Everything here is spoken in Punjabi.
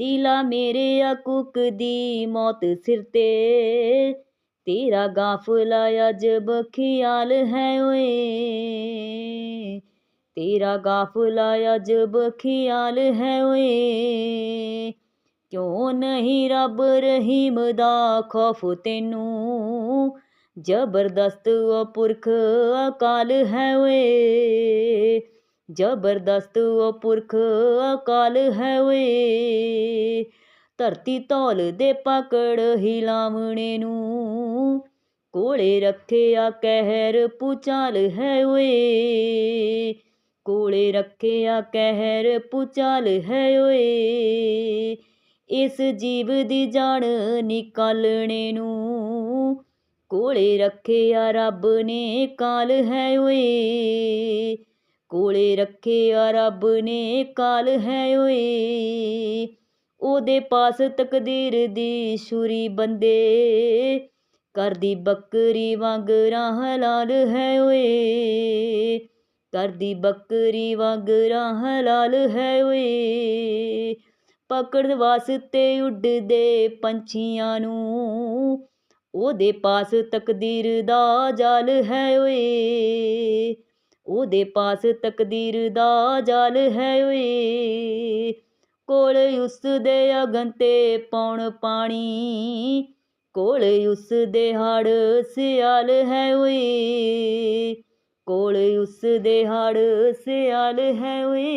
ਦਿਲਾ ਮੇਰੇ ਆ ਕੁਕਦੀ ਮੌਤ ਸਿਰ ਤੇ। ਤੇਰਾ ਗਾਫਲਾ ਅਜਬ ਖਿਆਲ ਹੈ ਓਏ। ਤੇਰਾ ਗਾਫਲਾ ਅਜਬ ਖਿਆਲ ਹੈ ਓਏ। ਕਿਉਂ ਨਹੀਂ ਰੱਬ ਰਹੀਮ ਦਾ ਖੌਫ ਤੈਨੂੰ? ਜ਼ਬਰਦਸਤ ਉਹ ਪੁਰਖ ਅਕਾਲ ਹੈ ਓਏ। ਜ਼ਬਰਦਸਤ ਉਹ ਪੁਰਖ, ਅਕਾਲ ਹੈ ਓਏ। ਧਰਤੀ ਤੌਲ ਦੇ ਪਕੜ ਹਿਲਾਵਣੇ ਨੂੰ, ਕੋਲੇ ਰੱਖਿਆ ਕਹਿਰ ਪੁਚਾਲ ਹੈ ਓਏ। ਕੋਲੇ ਰੱਖਿਆ ਕਹਿਰ ਪੁਚਾਲ ਹੈ ਓਏ। ਇਸ ਜੀਵ ਦੀ ਜਾਨ ਨਿਕਾਲਣੇ ਨੂੰ, ਕੋਲੇ ਰੱਖਿਆ ਰੱਬ ਨੇ ਕਾਲ ਹੈ ਓਏ। ਕੋਲੇ ਰੱਖਿਆ ਰੱਬ ਨੇ ਕਾਲ ਹੈ ਓਏ। ਉਹਦੇ ਪਾਸ ਤਕਦੀਰ ਦੀ ਛੁਰੀ ਬੰਦੇ। ਕਰਦੀ ਬੱਕਰੀ ਵਾਂਗ ਰਾਹ ਹਲਾਲ ਹੈ ਓਏ। ਕਰਦੀ ਬੱਕਰੀ ਵਾਂਗ ਰਾਹ ਹਲਾਲ ਹੈ ਓਏ। ਪਕੜਨ ਵਾਸਤੇ ਉੱਡਦੇ ਪੰਛੀਆਂ ਨੂੰ। ਉਹਦੇ ਪਾਸ ਤਕਦੀਰ ਦਾ ਜਾਲ ਹੈ ਓਏ। ਉਹਦੇ ਪਾਸ ਤਕਦੀਰ ਦਾ ਜਾਲ ਹੈ ਓਏ। ਕੋਲ ਉਸ ਦੇ ਅਗਨ ਤੇ ਪੌਣ ਪਾਣੀ, ਕੋਲ ਉਸ ਦੇ ਹੜ ਸਿਆਲ ਹੈ ਓਏ। ਕੋਲ ਉਸ ਦੇ ਹੜ ਸਿਆਲ ਹੈ ਓਏ।